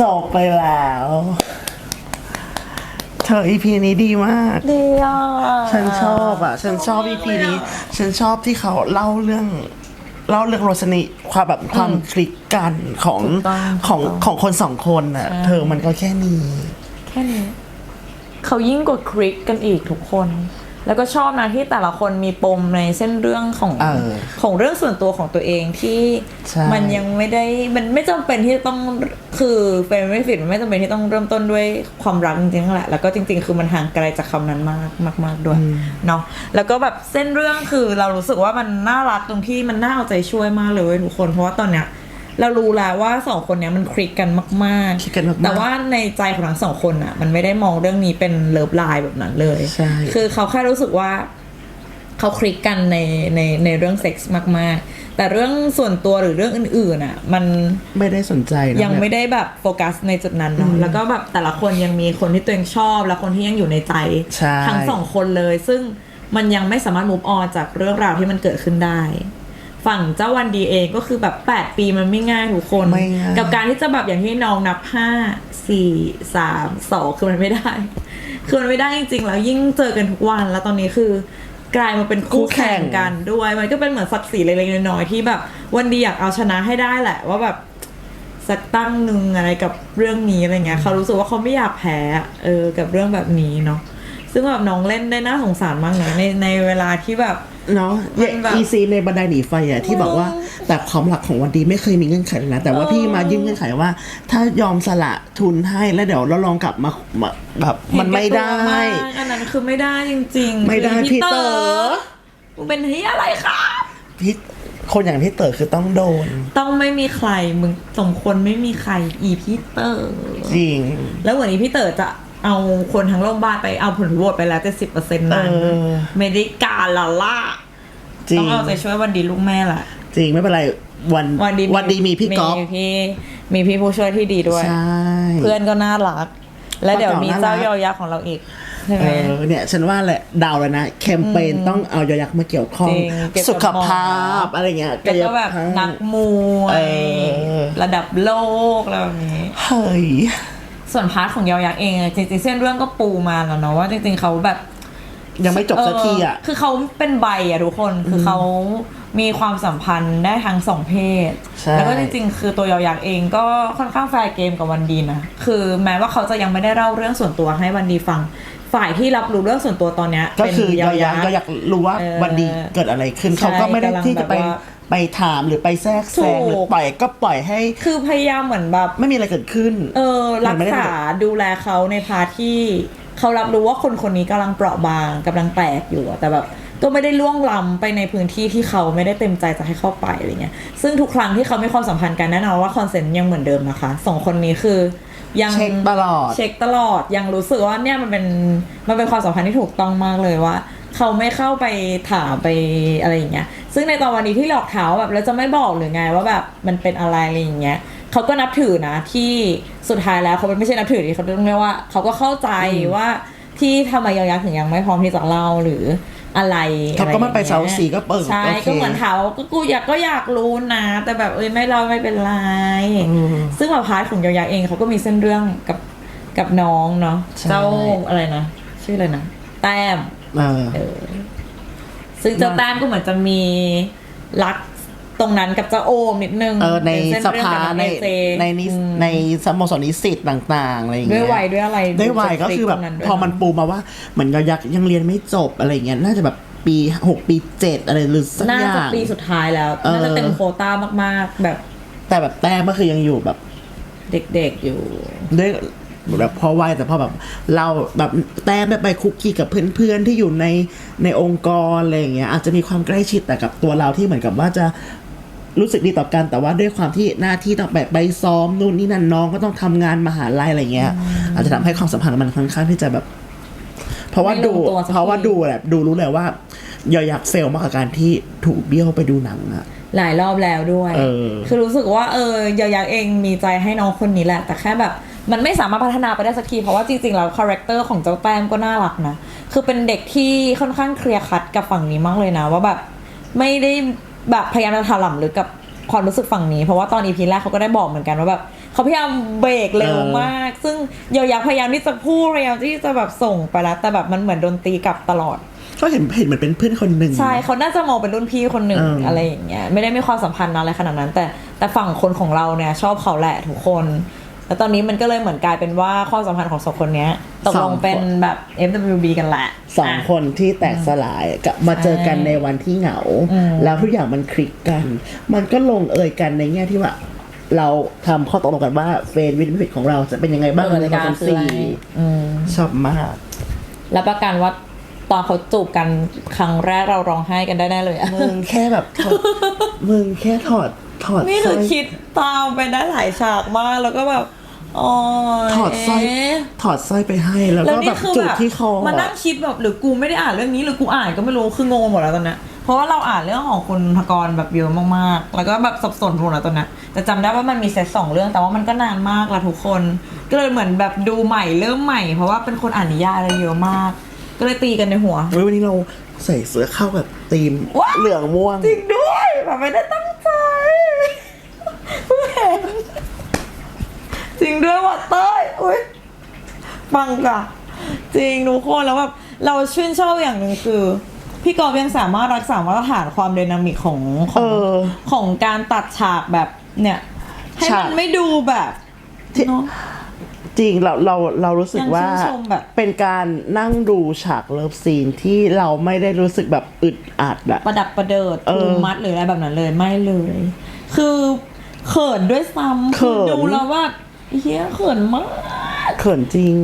จบไปแล้ว เธออีพีนี้ดีมาก ดีอะฉันชอบอะ ฉันชอบอีพีนี้ ฉันชอบที่เขาเล่าเรื่อง เล่าเรื่องโรสนิความแบบความคลิกกันของถูกต้องของถูกต้องของคนสองคนอะใช่เธอมันก็แค่นี้ แค่นี้ เขายิ่งกว่าคริกกันอีกทุกคน แล้วก็ชอบนะที่แต่ละคนมีปมในเส้นเรื่องของเออของเรื่องส่วนตัวของตัวเองที่ใช่ มันยังไม่ได้มันไม่จำเป็นที่ต้องคือเป็นไม่ผิดมันไม่จำเป็นที่ต้องเริ่มต้นด้วยความรักจริงๆนั่นแหละแล้วก็จริง ๆ คือมันห่างไกลจากคำนั้นมากมากมากด้วยเนาะแล้วก็แบบเส้นเรื่องคือเรารู้สึกว่ามันน่ารักตรงที่มันน่าเอาใจช่วยมากเลยเว้ยทุกคนเพราะว่าตอนเนี้ย เรารู้แล้วว่าสองคนเนี้ยมันคลิกกันมาก ๆคลิกกันมากๆ แต่ว่าในใจของทั้งสองคนอะ มันไม่ได้มองเรื่องนี้เป็นเลิฟไลน์แบบนั้นเลยใช่ คือเขาแค่รู้สึกว่า เขาคลิกกันในในในเรื่องเซ็กส์มาก ๆ แต่เรื่องส่วนตัวหรือเรื่องอื่นๆอะ มันไม่ได้สนใจนะยังไม่แบบได้แบบโฟกัสในจุดนั้นเนาะแล้วก็แบบแต่ละคนยังมีคนที่ตัวเองชอบ และคนที่ยังอยู่ในใจใช่ ทั้งสองคนเลย ซึ่งมันยังไม่สามารถมูฟออนจากเรื่องราวที่มันเกิดขึ้นได้ ฝั่งเจ้าวันดีเองก็คือแบบ 8 ปีมันไม่ง่ายทุกคน ไม่ง่าย กับการที่จะแบบอย่างที่น้องนับ 5 4 3 2 คือมันไม่ได้ คือมันไม่ได้จริงๆ แล้วยิ่งเจอกันทุกวันแล้วตอนนี้คือกลายมาเป็นคู่แข่งกันด้วย มันก็เป็นเหมือนศักดิ์ศรีเล็กๆน้อยๆที่แบบ วันดีอยากเอาชนะให้ได้แหละ ว่าแบบสักตั้งหนึ่งอะไรกับเรื่องนี้อะไรเงี้ย เขารู้สึกว่าเขาไม่อยากแพ้เออกับเรื่องแบบนี้เนาะซึ่งแบบน้องเล่นได้น่าสงสารมากนะในในเวลาที่แบบ เนาะมันแบบ อีซีในบันไดหนีไฟอะที่บอกว่าแต่ความหลักของวันดีไม่เคยมีเงื่อนไขเลยนะ แต่ว่าเออพี่มายื่นเงื่อนไขว่า ถ้ายอมสละทุนให้แล้วเดี๋ยวเราลองกลับมามาแบบมันไม่ได้ เห็นแก่ตัวมากอันนั้นคือไม่ได้จริงๆไม่ได้คือพี่เต๋อ มึงเป็นที่อะไรครับพี่คนอย่างพี่เต๋อคือต้องโดน ต้องไม่มีใครมึงสมควรไม่มีใครอีพีเตอร์จริง แล้วเหมือนอีพีเตอร์จะ เอาคนทั้งโรงพยาบาลไปเอาผลโหวตไปแล้วเจ็ดสิบเปอร์เซ็นต์นั้นเออ ไม่ได้การละล่ะจริต้องง เอาใจช่วยวันดีลูกแม่แหละจริง ไม่เป็นไร วันวันดีวันดีมีพี่ก๊อฟมีพี่มีพี่ผู้ช่วยที่ดีด้วย ใช่ เพื่อนก็น่ารัก และเดี๋ยวมีป้าเจ้าเก๋าน่ารักยอยักษ์ของเราอีกใช่ไหเอม อเนี่ยฉันว่าแหละเดาวแล้วนะ แคมเปญต้องเอายอยักษ์มาเกี่ยวข้อง จริงเกี่ยวกับสุขภาพหมออ อะไรเงี้ยแล้วก็แบบกายภาพนักมวเอยอระดับโลกอะไรแบบนี้ เฮ้ย ส่วนพาร์ทของยอยักษ์เองอะจริงๆเส้นเรื่องก็ปูมาแล้วเนาะว่าจริงๆเขาแบบ ยังไม่จบสักทีอะ เคือเขาเป็นใบอะทุกคนคือเขามีความสัมพันธ์ได้ทั้งสองเพศ ใช่ แล้วก็จริงๆ คือตัวยอยักษ์เองก็ค่อนข้างแฟร์เกมกับวันดีนะ คือแม้ว่าเขาจะยังไม่ได้เล่าเรื่องส่วนตัวให้วันดีฟัง ฝ่ายที่รับรู้เรื่องส่วนตัวตอนเนี้ยก็เป็นคือยอยักษ์ก็อยากรู้ว่าเออวันดีเกิดอะไรขึ้น ใช่เขาก็ไม่ได้กำลังที่จะไปแบบว่า ไปถามหรือไปแทรกแซงถูก หรือปล่อยก็ปล่อยให้คือพยายามเหมือนแบบ ไม่มีอะไรเกิดขึ้น เออรัมันกไม่ได้ษาดูแลเขาในพาร์ทที่เขารับรู้ว่าคนคนนี้กำลังเปราะบางกำลังแตกอยู่อะแต่แบบก็ไม่ได้ล่วงล้ำไปในพื้นที่ที่เขาไม่ได้เต็มใจจะให้เข้าไปอะไรเงี้ยซึ่งทุกครั้งที่เขามีความสัมพันธ์กันแน่นอนว่าคอนเซนต์ยังเหมือนเดิมนะคะสองคนนี้คือ ยังเช็คตลอด เช็คตลอดยังรู้สึกว่าเนี่ยมันเป็นมันเป็นความสัมพันธ์ที่ถูกต้องมากเลยว่า เขาไม่เข้าไปถามไปอะไรอย่างเงี้ย ซึ่งในตอนวันนี้ที่หลอกเท้าแบบแล้วจะไม่บอกหรือไงว่าแบบมันเป็นอะไรอะไรอย่างเงี้ยเขาก็นับถือนะที่สุดท้ายแล้วเขาไม่ใช่นับถือที่เขาต้องเรียกว่าเขาก็เข้าใจว่าที่ทำไมยอยักษ์ถึงยังไม่พร้อมที่จะเล่าหรืออะไรเขาก็ไม่ไปอะรอย่งงี้ยเสาสีก็เปิดใช่โอเคก็เหมือนถามว่าก็กูอยากก็อยากรู้นะ แต่แบบเอ้ยไม่เล่าไม่เป็นไรอืมซึ่งแบบพาร์ทของยอยักษ์เองเขาก็มีเส้นเรื่องกับกับน้องเนาะใช่เจ้าอะไรนะ ชื่ออะไรนะ แต้มเออเออ ซึ่งเจ้าว่าแต้มก็เหมือนจะมีรักตรงนั้นกับเจ้าโอมนิดนึงเออในเป็เส้สเรื่องภากับองในเอเจในนิสอืมในสโมสรนิสิตต่างๆอะไรอย่างด้วเงี้ยยวัยด้วยอะไรด้วยวัยก็คือแบบตรงด้วยพอมันปูมาว่าเหมือนยอยักษ์ยังเรียนไม่จบอะไรเงี้ยน่าจะแบบปีหกปีเจ็ดอะไรหรือสักน่าอย่าจะงปีสุดท้ายแล้วเออน่าจะเต็มโควต้ามากๆแบบ แต่แบบแต้มก็คือยังอยู่แบบ เด็กๆอยู่ด้วย แบบพอวัยแต่พอแบบเราแบบแต้มได้ไปคุกคีกับเพื่อนๆที่อยู่ในในองค์กรอะไรอย่างเงี้ยอาจจะมีความใกล้ชิดแต่กับตัวเราที่เหมือนกับว่าจะรู้สึกดีต่อกันแต่ว่าด้วยความที่หน้าที่ต้องแบบไปซ้อมนู่นนี่นั่นน้องก็ต้องทำงานมหาลัยอะไรเงี้ย อาจจะทำให้ความสัมพันธ์มันค่อนข้างที่จะแบบ เพราะว่าไม่ลดูงตัวสักทีเพราะว่าดูแบบดูรู้เลยว่ายอยักษ์เฟลมากกับการที่ถูกเบี้ยวไปดูหนังอะหลายรอบแล้วด้วยเออคือรู้สึกว่าเออยอยักษ์เองมีใจให้น้องคนนี้แหละ แต่แค่แบบ มันไม่สามารถพัฒนาไปได้สักที เพราะว่าจริงๆแล้วคาแรคเตอร์ของเจ้าแต้มก็น่ารักนะ คือเป็นเด็กที่ค่อนข้างเคลียร์คัดกับฝั่งนี้มากเลยนะ ว่าแบบไม่ได้แบบพยายามจะถล่มหรือกับความรู้สึกฝั่งนี้ เพราะว่าตอนอีพีแรกเขาก็ได้บอกเหมือนกันว่าแบบเขาพยายามเบรกเร็วเออมาก ซึ่งเยายักษ์พยายามที่จะพูดพยายามที่จะแบบส่งไปแล้วแต่แบบมันเหมือนโดนตีกลับตลอดก็เห็นเห็นเหมือนเป็นเพื่อนคนหนึ่งใช่เขาน่าจะมองเป็นรุ่นพี่คนหนึ่งเออออะไรอย่างเงี้ยไม่ได้มีความสัมพันธ์อะไรขนาดนั้น แต่แต่ฝั่งคนของเราเนี่ยชอบเขาแหละทุกคน แล้วตอนนี้มันก็เลยเหมือนกลายเป็นว่าความสัมพันธ์ของสองคนเนี้ยตกลงเป็นแบบ FWB กันแหละสองะ คนที่แตกสลายกับมาเจอกันในวันที่เหงา อืม แล้วทุกอย่างมันคลิกกัน มันก็ลงเอยกันในแง่ที่ว่า เราทำข้อตกลงกันว่าเฟรนวินฟิตของเราจะเป็นยังไงบ้างในกาครอนคือซีอะไรอืม ชอบมากแล้วประกันว่าตอนเขาจูบกันครั้งแรกเราร้องไห้กันได้แน่เลยอะ มึงแค่แบบถอด มึงแค่ถอด ถอดนี่สคืร้ออยคิดตามไปได้หลายฉากมากแล้วก็แบบอ๋อถอดสร้อยเะถอดสร้อยไปให้แล้วแล้วก็แบนี่บคือจุแบดบที่คอมานั่งคิดแบบหรือกูไม่ได้อ่านเรื่องนี้หรือกูอ่านก็ไม่รู้คืองงหมดแล้วตอนเนี้ยเพราะว่าเราอ่านเรื่องของคุณทกรแบบเยอะมากๆ แล้วก็แบบสับสนหมดแล้วตอนเนี้ยแต่จำได้ว่ามันมีเซตสองเรื่องแต่ว่ามันก็นานมากละทุกคน ก็เลยเหมือนแบบดูใหม่เริ่มใหม่ เพราะว่าเป็นคนอ่านนิยายอะไรเยอะมาก ก็เลยตีกันในหัว เฮ้ยวันนี้เราใส่เสื้อเข้าแบบธีมว้าว เหลืองม่วง จริงด้วยแบบไม่ได้ตั้งใจเพิ่งเห็น จริงด้วยว่ะเต้ยอุ้ยฟังจ้ะจริงทุกคนแล้วแบบเราชื่นชอบอย่างหนึ่งคือ พี่กอบยังสามารถรักษามาตรฐานความไดนามิกของขเอองอ ของการตัดฉากแบบเนี่ย ให้ฉากมันไม่ดูแบบที่เนอะ จริงเราเราเรารู้สึกว่ายังชื่นชมแบบ เป็นการนั่งดูฉากเลิฟซีนที่เราไม่ได้รู้สึกแบบอึดอัดอะ ประดับประเดิดเออทูมัดหรืออะไรแบบนั้นเลยไม่เลย คือเขินด้วยซ้ำเขิน ดูแล้วว่า เฮียเขินมาก เขินจริง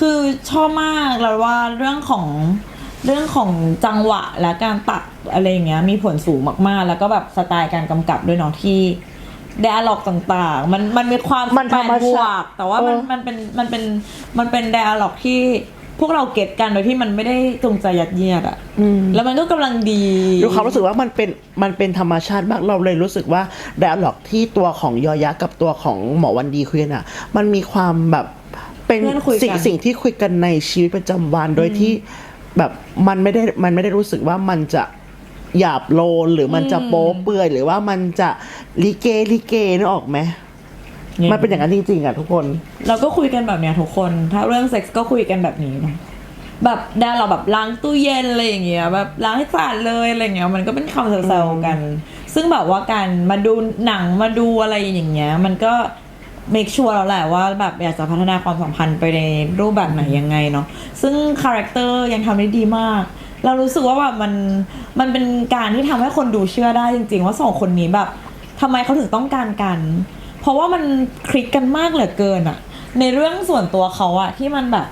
คือชอบมากแล้วว่าเรื่องของเรื่องของจังหวะและการตัดอะไรอย่างเงี้ยมีผลสูงมากๆ แล้วก็แบบสไตล์การกำกับด้วยเนาะที่ไดอะล็อกต่างๆ มันมันมีความมันธรรมแปดบวชาติกแต่ว่ามันเออมันเป็นมันเป็นมันเป็นไดอะล็อกที่ พวกเราเก็ตกันโดยที่มันไม่ได้จงใจยัดเยียดอะแล้วมันก็กำลังดีดูความรู้สึกว่ามันเป็นมันเป็นธรรมชาติมากเราเลยรู้สึกว่าไดอะล็อกที่ตัวของยอยักษ์กับตัวของหมอวันดีคุยกันอะมันมีความแบบเป็นเพื่อนคุยกันสิ่งสิ่งที่คุยกันในชีวิตประจำวันโดยที่แบบมันไม่ได้มันไม่ได้รู้สึกว่ามันจะหยาบโลนหรือมันจะโป๊เปื่อยหรือว่ามันจะลิเกลิเกนึกออกไหม มันเป็นอย่างนั้นจริงๆอะทุกคน เราก็คุยกันแบบเนี้ยทุกคน ถ้าเรื่องเซ็กส์ก็คุยกันแบบนี้เนอะแบบได้เราแบบล้างตู้เย็นอะไรอย่างเงี้ยแบบล้างให้สะอาดเลยอะไรอย่างเงี้ยมันก็เป็นคำแซวๆกัน ซึ่งแบบว่าการมาดูหนังมาดูอะไรอย่างเงี้ย มันก็ make sure แล้วแหละว่าแบบอยากจะพัฒนาความสัมพันธ์ไปในรูปแบบไหนยังไงเนาะซึ่งคาแรคเตอร์ยังทำได้ดีมาก เรารู้สึกว่าแบบมันมันเป็นการที่ทำให้คนดูเชื่อได้จริง ๆ ว่าสองคนนี้แบบทำไมเขาถึงต้องการกัน เพราะว่ามันคลิกกันมากเหลือเกินอะในเรื่องส่วนตัวเขาอะที่มันแบบ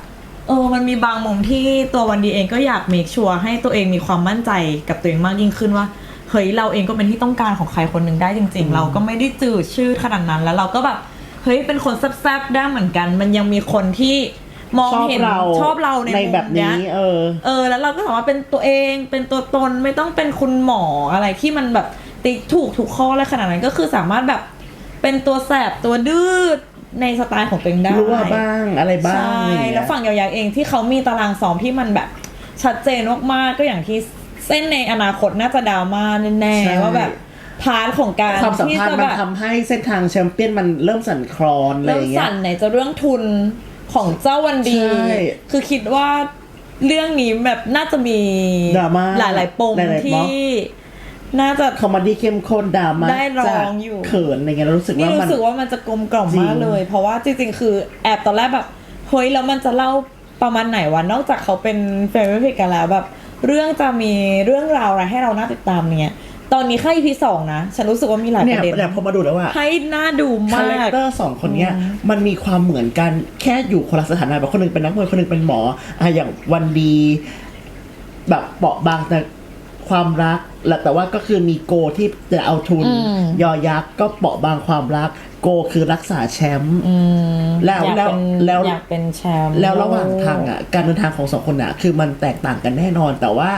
เออมันมีบางมุมที่ตัววันดีเองก็อยากเมคชัวร์ให้ตัวเองมีความมั่นใจกับตัวเองมากยิ่งขึ้นว่าเฮ้ยเราเองก็เป็นที่ต้องการของใครคนหนึ่งได้จริง ๆ เราก็ไม่ได้จืดชื่อขนาดนั้นแล้วเราก็แบบเฮ้ยเป็นคนแซบๆได้เหมือนกัน มันยังมีคนที่มองชอบเห็นเราชอบเราในในมุมแบบเนี้ยนี้เออ เออ แล้วเราก็สามารถเป็นตัวเองเป็นตัวตนไม่ต้องเป็นคุณหมออะไรที่มันแบบติ๊กถูกถูกข้ออะไรขนาดนั้นก็คือสามารถแบบ เป็นตัวแสบตัวดื้อในสไตล์ของตัวเองได้รั่วบ้างอะไรบ้างใช่อะไรอย่างเงี้ยแล้วฝั่งยาวๆเองที่เขามีตารางซ้อมที่มันแบบ ชัดเจนมากๆก็อย่างที่เส้นในอนาคตน่าจะดราม่าแน่ใช่ๆว่าแบบพาร์ทของการความสัมที่พันจะธ์มัแบนบทำให้เส้นทางแชมเปี้ยนมันเริ่มสั่นคลอนอะไรอเริ่มย่างเงี้ยสั่นไหนจะเรื่องทุนของเจ้าวันดีใช่คือคิดว่าเรื่องนี้แบบน่าจะมีดราม่าหลายๆปมหลายๆที่ น่าจะ คอมเมดี้เข้มข้นดราม่าได้ลองจากอยู่เขินอะไรเงี้ยเรารู้สึกนี่ว่ามันรู้สึกว่ามันจะกลมกล่อมจริง มากเลย เพราะว่าจริงๆ คือแอบตอนแรกแบบเฮ้ยแล้วมันจะเล่าประมาณไหนวะนอกจากเขาเป็นแฟนเพจกันแล้วแบบ เรื่องจะมีเรื่องราวอะไรให้เราน่าติดตามเนี่ยตอนนี้แค่ EP สองนะฉันรู้สึกว่ามีหลายเนี่ปยระเด็นเนี่ยพอมาดูแล้วว่าให้น่าดูคามาแรคก เตอร์สองคนเนี้ยมันมีความเหมือนกันแค่อยู่คนละสถานะแบบคนหนึงเป็นนักมวยคนหนึงเป็นหมออะอย่างวันดี แบบเปราะบางแต่ ความรักและแต่ว่าก็คือมีโกที่จะเอาทุนอืมยอยักษ์ก็เปราะบางความรัก โกคือรักษาแชมป์อืมแล้วอยากแล้วเป็นแล้วอยากเป็นแชมป์แล้วระหว่างทางอะการเดินทางของสองคนอะคือมันแตกต่างกันแน่นอน แต่ว่า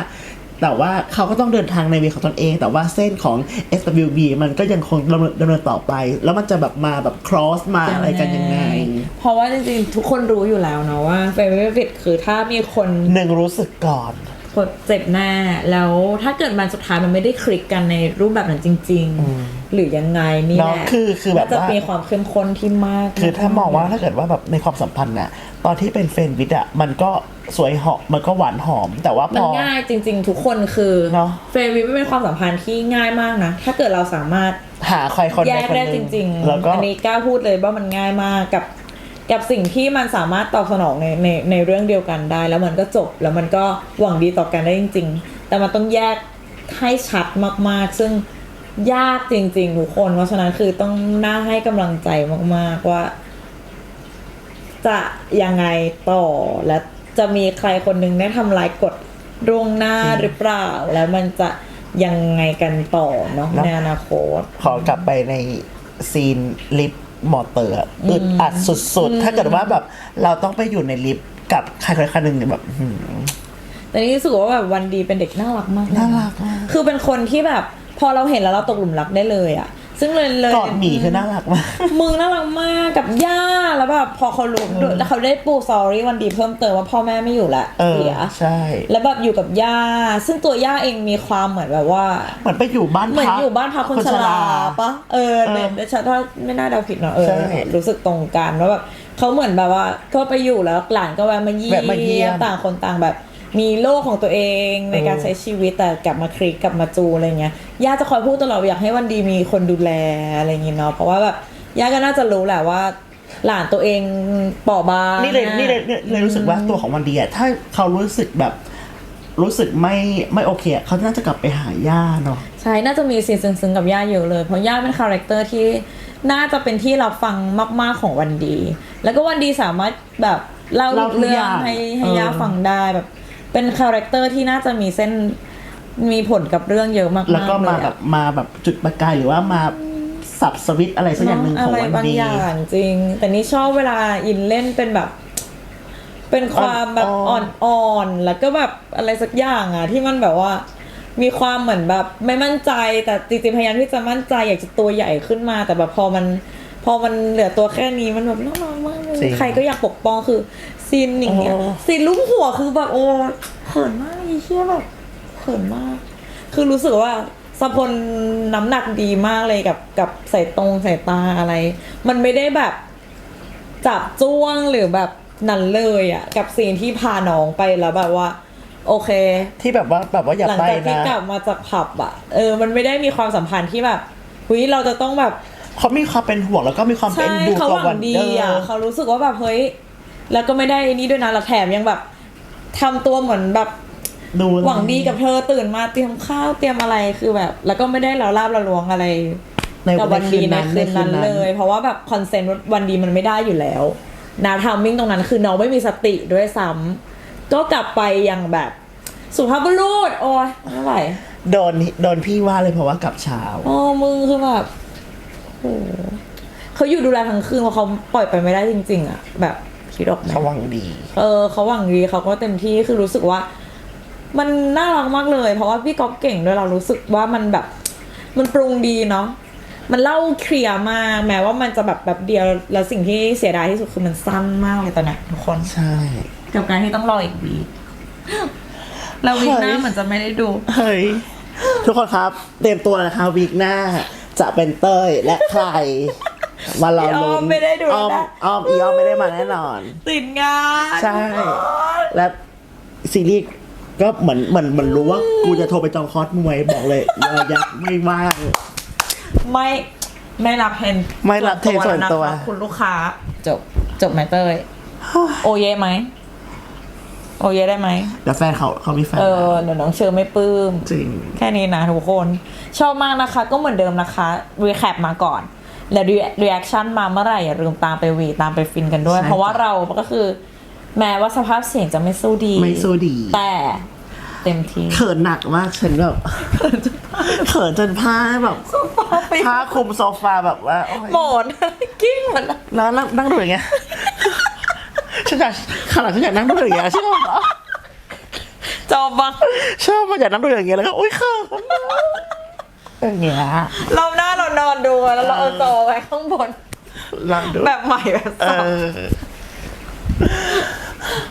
แต่ว่าเขาก็ต้องเดินทางในเวของตนเอง แต่ว่าเส้นของ SWB มันก็ยังคงดำเนินดำเนินต่อไป แล้วมันจะแบบมาแบบ cross มาอะไรกันยังไง เพราะว่าจริงๆทุกคนรู้อยู่แล้วเนาะว่าเฟเวอร์ฟิตคือถ้ามีคนหนึ่งรู้สึกก่อน คนเจ็บแน่แล้วถ้าเกิดมันสุดท้ายมันไม่ได้คลิกกันในรูปแบบนั้นจริง ๆ หรือยังไงนี่แหละเนาะคือคือแบบน่าจะว่ามีความเข้มข้นที่มาก คือถ้ามองว่าถ้าเกิดว่าแบบในความสัมพันธ์น่ะตอนที่เป็นเฟรนด์วิดอะมันก็สวยหอมมันก็หวานหอม แต่ว่าพมันอง่ายจริง ๆ ทุกคนคือเนอะเฟรนด์วิไม่เป็นความสัมพันธ์ที่ง่ายมากนะ ถ้าเกิดเราสามารถหาใครคนแยใดกคนได้หจนึ่งริงแล้วก็อันนี้กล้าพูดเลยว่ามันง่ายมากกับ กับสิ่งที่มันสามารถตอบสนองในในในเรื่องเดียวกันได้ แล้วมันก็จบแล้วมันก็หวังดีต่อกันได้จริง ๆ แต่มันต้องแยกให้ชัดมากๆ ซึ่งยากจริงๆทุกคน เพราะฉะนั้นคือต้องน่าให้กำลังใจมากๆว่า จะยังไงต่อและจะมีใครคนหนึ่งได้ทำลายกฎล่วงหน้าหรือเปล่า แล้วมันจะยังไงกันต่อเนาะเนอะในอนาคต ขอกลับไปในซีนลิฟ ต์มอเตอร์อะอึดอัดสุดๆ ถ้าเกิดว่าแบบเราต้องไปอยู่ในลิฟต์กับใครคนใดคนหนึ่งเนี่ยแบบหืม แต่นี่รู้สึกว่าแบบวันดีเป็นเด็กน่ารักมากเลยน่ารักมาก คือเป็นคนที่แบบพอเราเห็นแล้วเราตกหลุมรักได้เลยอะ ซึ่งเลยเลยกอดหมีคือน่ารักมาก มึงน่ารักมากกับย่าแล้วแบบพอเขารู้แล้วเขาได้ปูซอรี่วันดีเพิ่มเติมว่าพ่อแม่ไม่อยู่ละเออเสียใช่ แล้วแบบอยู่กับย่า ซึ่งตัวย่าเองมีความเหมือนแบบว่า เหมือนไปอยู่บ้านเหมือนพักอยู่บ้านพักคนชราปะเออเออเนี่ยฉันถ้าไม่น่าเดาผิดเนาะเออใช่รู้สึกตรงกันว่าแบบเขาเหมือนแบบว่าก็ไปอยู่แล้วหลานก็แวะมาเยี่แวะมาเยี่ยมต่างคนต่างแบบ มีโลกของตัวเองในการเออใช้ชีวิตแต่กลับมาคลิกกลับมาจูอะไรเงี้ยย่าจะคอยพูดตลอดว่าอยากให้วันดีมีคนดูแลอะไรอย่างเงี้ยเนาะเพราะว่าแบบย่าก็น่าจะรู้แหละว่า หลานตัวเองเปราะบางนี่เลยนี่เลยนี่เลยรู้สึกว่าตัวของวันดีอะถ้าเขารู้สึกแบบรู้สึกไม่ไม่โอเคอะเขาน่าจะกลับไปหาย่าเนาะใช่น่าจะมีซีนซึ้งๆกับย่าเยอะเลย เพราะย่าเป็นคาแรคเตอร์ที่น่าจะเป็นที่รับฟังมาก ๆของวันดี แล้วก็วันดีสามารถแบบเล่าเล่าทุกเรื่อองย่างให้ให้เออย่าฟังได้แบบ เป็นคาแรคเตอร์ที่น่าจะมีเส้นมีผลกับเรื่องเยอะมากๆแล้วก็มาเลยอะแบบมาแบบจุดประกายหรือว่ามาสับสวิตช์อะไรสักอย่างหนึ่งของอะไรวันบางดีอย่างจริง แต่นี่ชอบเวลาอินเล่นเป็นแบบ เป็นความแบบอ่อ่ออนนอ่อนๆแล้วก็แบบอะไรสักอย่างอะ ที่มันแบบว่า มีความเหมือนแบบ ไม่มั่นใจแต่จริงๆพยายามที่จะมั่นใจอยากจะตัวใหญ่ขึ้นมา แต่แบบพอมัน พอมันเหลือตัวแค่นี้มันแบบน่ารักมากเลยจริงใครก็อยากปกป้องคือ ซีนอย่างเงี้ยโอ้ซีนลูกหัวคือแบบโอ้เขินมากไอ้เชี่ยแบบเขินมาก คือรู้สึกว่าสะพลน้ำหนักดีมากเลยกับกับสายตรงสายตาอะไร มันไม่ได้แบบจับจ้วงหรือแบบนั่นเลยอะกับซีนที่พาน้องไปแล้วแบบว่า โอเค ที่แบบว่าแบบว่าอย่าหลังไปจากที่นะกลับมาจากผับอะเออ มันไม่ได้มีความสัมพันธ์ที่แบบหุยเราจะต้องแบบ เขามีความเป็นห่วงแล้วก็มีความเป็ใช่นดูเขากับหวัวังนดีเดออะร์ เขารู้สึกว่าแบบเฮ้ย แล้วก็ไม่ได้นี่ด้วยนะแล้วแถมยังแบบทำตัวเหมือนแบบดูหวังดีกับเธอตื่นมาเตรียมข้าวเตรียมอะไรคือแบบ แล้วก็ไม่ได้ละลาบละลวงอะไรในกับในวันคืดีนในนั้นคืนนั้นเลย เพราะว่าแบบคอนเซนต์วันดีมันไม่ได้อยู่แล้วนาทามมิ่งตรงนั้นคือน้องไม่มีสติด้วยซ้ำก็กลับไปอย่างแบบสุภาพบุรุษโอ้ยไม่ไหวโดนโดนพี่ว่าเลยเพราะว่ากลับเช้าโอ้มึงคือแบบโอ้โหเขาอยู่ดูแลทั้งคืนเพราะเขาปล่อยไปไม่ได้จริง ๆ อะ แบบ คิดออกไหมเขาหวังดี เออเขาหวังดีเขาก็เต็มที่คือรู้สึกว่า มันน่ารักมากเลย เพราะว่าพี่ก๊อฟเก่งด้วยเรารู้สึกว่ามันแบบ มันปรุงดีเนาะมันเล่าเคลียร์มากแม้ว่ามันจะแบบแบบเดียวแล้วสิ่งที่เสียดายที่สุดคือมันสั้นมากเลยตอนเนี้ยทุกคนใช่กับการที่ต้องรออีกวีคแล้ววีคหน้าเฮ้ยเหมือนจะไม่ได้ดู เฮ้ย ทุกคนครับ เตรียมตัวนะคะวีคหน้าจะเป็นเต้ยและใคร มารอพี่อ้ลุ้อนมไม่ได้ดูอ้อมนะ อ้อมอีอ้อมไม่ได้มาแน่นอน ติดงานใช่ และซีรีส์ก็เหมือนเหมือนเหมือนรู้ว่ากูจะโทรไปจองคอร์สมวยบอกเลยยอยักษ์ไม่ว่าง ไม่ไม่รับเทรนไม่รับเทรนส่วนตัว แล้นะคะคุณลูกค้า จบจบไหมเต้ยโอเยไหม โอเยได้ไหม แล้วแฟนเขาเขามีแฟนเออเดี๋ยวน้องเชอไม่ปลื้ม จริง แค่นี้นะทุกคน ชอบมากนะคะ ก็เหมือนเดิมนะคะรีแคปมาก่อน แล้วรีแอคชั่นมาเมื่อไหร่อย่าลืมตามไปหวีตามไปฟินกันด้วย ใช่ เพราะว่าเราก็คือ แม้ว่าสภาพเสียงจะไม่สู้ดี ไม่สู้ดี แต่เต็มที่ เขินหนักมากฉันแบบเขินจนผ้าแบบผ้าคลุมโซฟาแบบว่าโอ๊ยหมอนกิ้งหมดแล้วแล้วนั่งนั่งดูอย่างเงี้ยฉันอยากขนาดฉันอยากนั่งดูอย่างเงี้ยชอบเหรอจอบบังชอบมาอยากนั่งดูอย่างเงี้ยแล้วก็อุ้ยเขิน อย่างเงี้ยเราหน้าเรานอนดูแล้วเราเอาจอไว้ข้างบนนั่งดูแบบใหม่แบบเอสับ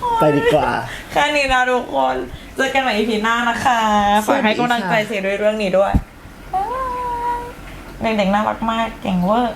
อไปดีกว่า แค่นี้นะทุกคนเจอกันใหม่ EP หน้านะคะฝากให้กำลังใจเสียด้วยเรื่องนี้ด้วยบ๊ายบายเด็กๆน่ารักมากเก่งเวอร์